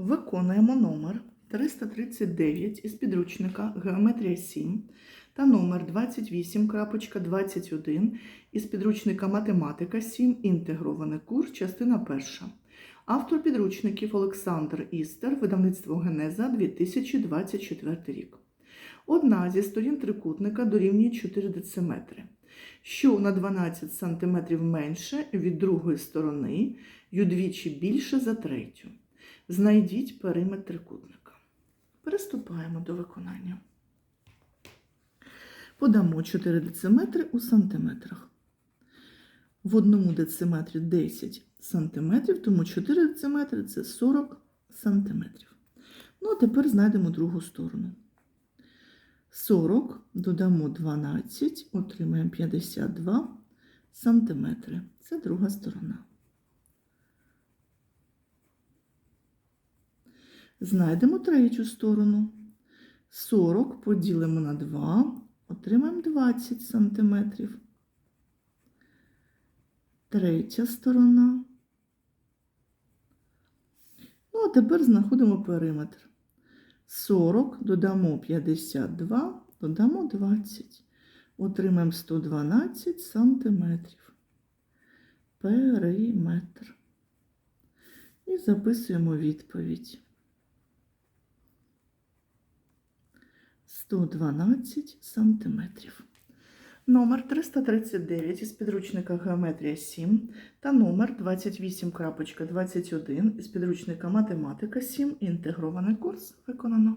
Виконуємо номер 339 із підручника Геометрія 7 та номер 28.21 із підручника Математика 7. Інтегрований курс, частина перша. Автор підручників Олександр Істер, видавництво Генеза 2024 рік. Одна зі сторін трикутника дорівнює 4 дециметри, що на 12 см менше від другої сторони і удвічі більше за третю. Знайдіть периметр трикутника. Переступаємо до виконання. Подамо 4 дециметри у сантиметрах. В одному дециметрі 10 сантиметрів, тому 4 дециметри це 40 сантиметрів. Ну, а тепер знайдемо другу сторону. 40 додамо 12, отримаємо 52 сантиметри. Це друга сторона. Знайдемо третю сторону. 40 поділимо на 2, отримаємо 20 сантиметрів. Третя сторона. Ну, а тепер знаходимо периметр. 40 додамо 52, додамо 20. Отримаємо 112 сантиметрів. Периметр. І записуємо відповідь. 112 сантиметрів. Номер 339 із підручника Геометрія 7 та номер 28.21 із підручника Математика 7. Інтегрований курс виконано.